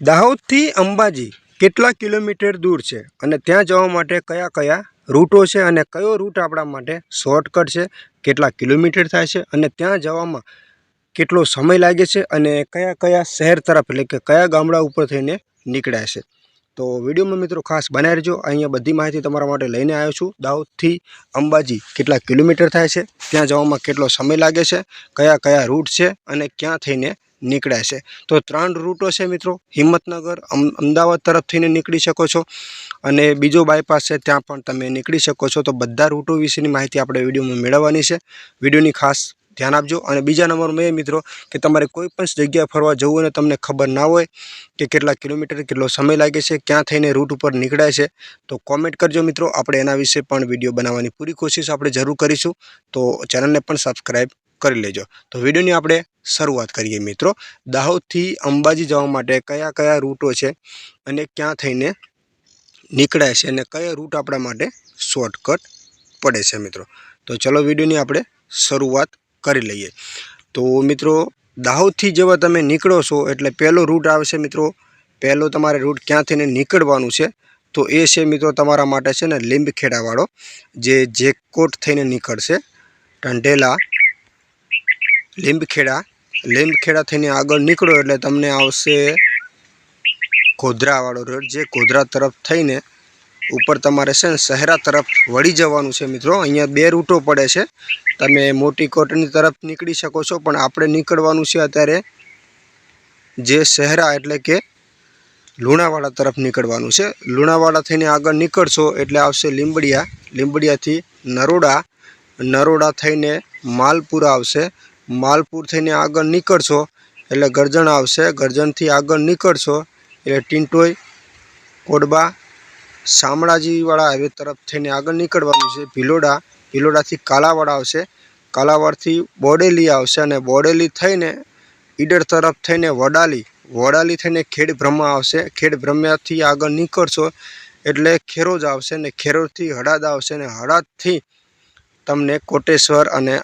દાહોદથી અંબાજી કેટલા કિલોમીટર દૂર છે અને ત્યાં જવા માટે કયા કયા રૂટો છે અને કયો રૂટ આપણા માટે શોર્ટકટ છે, કેટલા કિલોમીટર થાય છે અને ત્યાં જવામાં કેટલો સમય લાગે છે અને કયા કયા શહેર તરફ એટલે કે કયા ગામડા ઉપર થઈને નીકળ્યા છે. તો વિડીયોમાં મિત્રો ખાસ બનાવી રહેજો. અહીંયા બધી માહિતી તમારા માટે લઈને આવ્યો છું. દાહોદથી અંબાજી કેટલા કિલોમીટર થાય છે, ત્યાં જવામાં કેટલો સમય લાગે છે, કયા કયા રૂટ છે અને ક્યાં થઈને નીકળ્યા છે. તો ત્રણ રૂટો છે મિત્રો. હિંમતનગર, અમ- અમદાવાદ તરફ થઈને નીકળી શકો છો. અને બીજો બાયપાસ છે, ત્યાં પણ તમે નીકળી શકો છો. તો બધા રૂટો વિશેની માહિતી આપણે વિડીયોમાં મેળવવાની છે. વિડીયોની ખાસ ધ્યાન આપજો. અને બીજા નંબરમાં એ મિત્રો કે તમારે કોઈ પણ જગ્યાએ ફરવા જવું અને તમને ખબર ના હોય કે કેટલા કિલોમીટર, કેટલો સમય લાગે છે, ક્યાં થઈને રૂટ ઉપર નીકળાય છે, તો કોમેન્ટ કરજો મિત્રો. આપણે એના વિશે પણ વીડિયો બનાવવાની પૂરી કોશિશ આપણે જરૂર કરીશું. તો ચેનલને પણ સબસ્ક્રાઈબ કરી લેજો. તો વિડીયોની આપણે શરૂઆત કરીએ મિત્રો. દાહોદથી અંબાજી જવા માટે કયા કયા રૂટો છે અને ક્યાં થઈને નીકળાય છે અને કયો રૂટ આપણા માટે શોર્ટકટ પડે છે મિત્રો. તો ચલો વિડીયોની આપણે શરૂઆત કરી લઈએ. તો મિત્રો, દાહોદથી જેવા તમે નીકળો છો એટલે પહેલો રૂટ આવશે મિત્રો, પહેલો તમારે રૂટ ક્યાંથીને નીકળવાનું છે, તો એ છે મિત્રો તમારા માટે છે ને લીંબખેડાવાળો, જે જેકોટ થઈને નીકળશે, ઢંઢેલા લીંબખેડા. લીંબખેડા થઈને આગળ નીકળો એટલે તમને આવશે ગોધરાવાળો રોડ, જે ગોધરા તરફ થઈને ઉપર તમારે છે ને શહેરા તરફ વળી જવાનું છે મિત્રો. અહીંયા બે રૂટો પડે છે. તમે મોટી કોટની તરફ નીકળી શકો છો, પણ આપણે નીકળવાનું છે અત્યારે જે શહેરા એટલે કે લુણાવાડા તરફ નીકળવાનું છે. લુણાવાડા થઈને આગળ નીકળશો એટલે આવશે લીંબડિયા. લીંબડિયાથી નરોડા. નરોડા થઈને માલપુરા આવશે. માલપુર થઈને આગળ નીકળશો, એટલે ગરજણ આવશે. ગરજણથી આગળ નીકળશો, એટલે ટીંટોઈ કોડબા, શામળાજીવાળા હાઈવે તરફ થઈને આગળ નીકળવાનું છે. ભિલોડા, ભિલોડાથી કાલાવાડ આવશે. કાલાવાડથી બોડેલી આવશે અને બોડેલી થઈને ઈડર તરફ થઈને વડાલી વડાલી થઈને ખેડ બ્રહ્મા આવશે. ખેડ બ્રહ્માથી આગળ નીકળશો, એટલે ખેરોજ આવશે ને ખેરોજથી હડાદ આવશે ને હડાદથી તમને કોટેશ્વર અને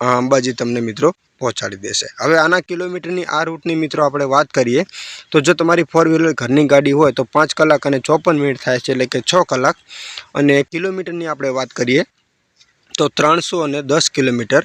અંબાજી તમને મિત્રો પહોંચાડી દેશે. હવે આના કિલોમીટરની આ રૂટની મિત્રો આપણે વાત કરીએ, તો જો તમારી ફોર વ્હીલર ઘરની ગાડી હોય તો પાંચ કલાક અને ચોપન મિનિટ થાય છે, એટલે કે છ કલાક. અને કિલોમીટરની આપણે વાત કરીએ, તો ત્રણસો અને દસ કિલોમીટર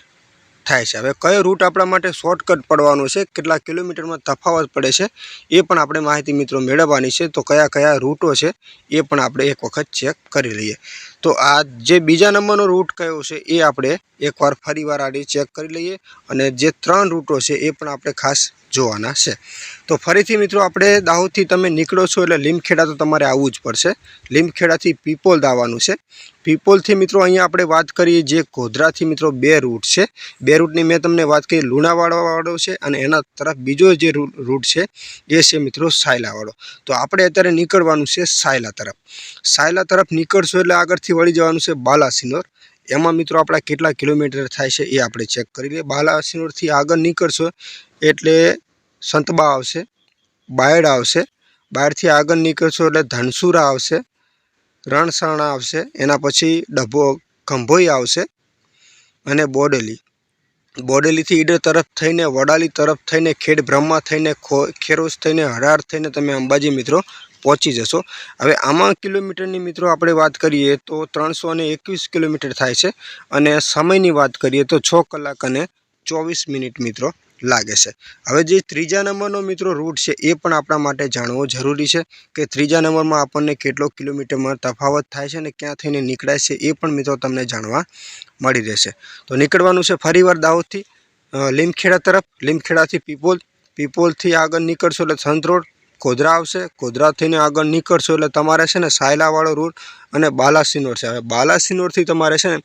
થાય છે. હવે કયો રૂટ આપણા માટે શોર્ટકટ પડવાનો છે, કેટલા કિલોમીટરમાં તફાવત પડે છે, એ પણ આપણે માહિતી મિત્રો મેળવવાની છે. તો કયા કયા રૂટો છે, એ પણ આપણે એક વખત ચેક કરી લઈએ. તો આ જે બીજા નંબરનો રૂટ કયો છે એ આપણે એકવાર ફરીવાર આડી ચેક કરી લઈએ અને જે ત્રણ રૂટો છે એ પણ આપણે ખાસ જોવાના છે. તો ફરીથી મિત્રો આપણે દાહોદથી તમે નીકળો છો એટલે લીમખેડા તો તમારે આવવું જ પડશે. લીમખેડાથી પીપોલ દાવાનું છે. પીપોલથી મિત્રો અહીંયા આપણે વાત કરીએ જે ગોધરાથી મિત્રો બે રૂટ છે. બે રૂટની મેં તમને વાત કરી લુણાવાડાવાળો છે અને એના તરફ બીજો જે રૂટ છે એ છે મિત્રો સાયલાવાળો. તો આપણે અત્યારે નીકળવાનું છે સાયલા તરફ. સાયલા તરફ નીકળશો એટલે આગળથી વળી જવાનું છે બાલાસિનોર. એમાં મિત્રો આપણા કેટલા કિલોમીટર થાય છે એ આપણે ચેક કરી લઈએ. બાલાસિનોરથી આગળ નીકળશો એટલે સંતબા આવશે, બાયડ આવશે, બાયડથી આગળ નીકળશો એટલે ધનસુરા આવશે, રણસાણા આવશે, એના પછી ડભો, ખંભોઈ આવશે અને બોડેલી. બોડેલીથી ઈડર તરફ થઈને, વડાલી તરફ થઈને, ખેડ બ્રહ્મા થઈને, ખો ખેરોસ થઈને, હરાર થઈને તમે અંબાજી મિત્રો પહોંચી જશો. હવે આમાં કિલોમીટરની મિત્રો આપણે વાત કરીએ તો ત્રણસો અને એકવીસ કિલોમીટર થાય છે અને સમયની વાત કરીએ તો છ કલાક અને ચોવીસ મિનિટ મિત્રો લાગે છે. હવે જે ત્રીજા નંબરનો મિત્રો રૂટ છે એ પણ આપણા માટે જાણવો જરૂરી છે કે ત્રીજા નંબરમાં આપણને કેટલો કિલોમીટરમાં તફાવત થાય છે અને ક્યાં થઈને નીકળાય છે એ પણ મિત્રો તમને જાણવા મળી રહેશે. તો નીકળવાનું છે ફરીવાર દાહોદથી લીમખેડા તરફ. લીમખેડાથી પીપોલ, પીપોલથી આગળ નીકળશો એટલે સંત રોડ ગોધરા આવશે ગોધરા થઈને આગળ નીકળશો એટલે તમારે છે ને સાયલાવાળો રૂટ અને બાલાસિનોર છે. હવે બાલાસિનોરથી તમારે છે ને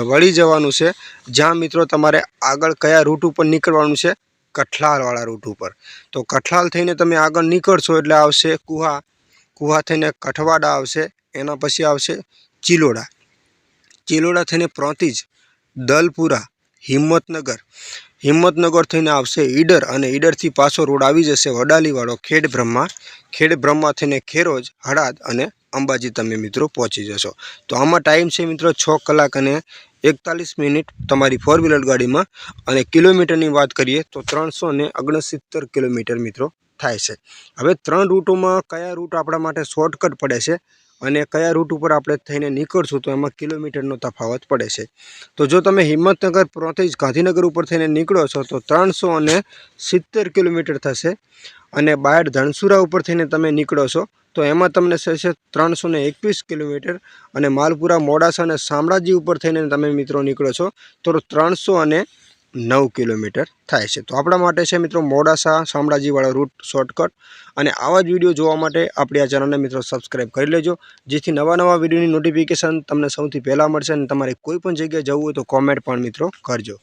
વળી જવાનું છે. જ્યાં મિત્રો તમારે આગળ કયા રૂટ ઉપર નીકળવાનું છે? કઠલાલવાળા રૂટ ઉપર. તો કઠલાલ થઈને તમે આગળ નીકળશો એટલે આવશે કુહા. કુહા થઈને કઠવાડા આવશે, એના પછી આવશે ચિલોડા. ચિલોડા થઈને પ્રોતિજ, દલપુરા. હિંમતનગર. હિંમતનગર થઈને આવશે ઈડર અને ઈડરથી પાછો રોડ આવી જશે વડાલીવાળો ખેડ બ્રહ્મા. ખેડ બ્રહ્મા થઈને ખેરોજ, હળાદ અને અંબાજી તમે મિત્રો પહોંચી જશો. તો આમાં ટાઈમ છે મિત્રો છ કલાક અને એકતાલીસ મિનિટ તમારી ફોર વ્હીલર ગાડીમાં અને કિલોમીટરની વાત કરીએ તો ત્રણસો ને ઓગણસિત્તેર કિલોમીટર મિત્રો થાય છે. હવે ત્રણ રૂટોમાં કયા રૂટ આપણા માટે શોર્ટકટ પડે છે? અને કયા રૂટ ઉપર આપણે થઈને નીકળશું તો એમાં કિલોમીટરનો તફાવત પડે છે. તો જો તમે હિંમતનગર પ્રોથી ગાંધીનગર ઉપર થઈને નીકળો છો, તો ત્રણસો અને સિત્તેર કિલોમીટર થશે અને બાયડ ધનસુરા ઉપર થઈને તમે નીકળો છો, તો એમાં તમને થશે ત્રણસો ને એકવીસ કિલોમીટર અને માલપુરા મોડાસા અને શામળાજી ઉપર થઈને તમે મિત્રો નીકળો છો, તો ત્રણસો અને નવ કિલોમીટર થાય છે. તો આપણા માટે છે મિત્રો મોડાસા શામળાજીવાળો રૂટ શોર્ટકટ અને આવા જ વીડિયો જોવા માટે આપણી આ ચેનલને મિત્રો સબસ્ક્રાઈબ કરી લેજો. જેથી નવા નવા વિડીયોની નોટિફિકેશન તમને સૌથી પહેલાં મળશે અને તમારે કોઈ પણ જગ્યાએ જવું હોય તો કોમેન્ટ પણ મિત્રો કરજો.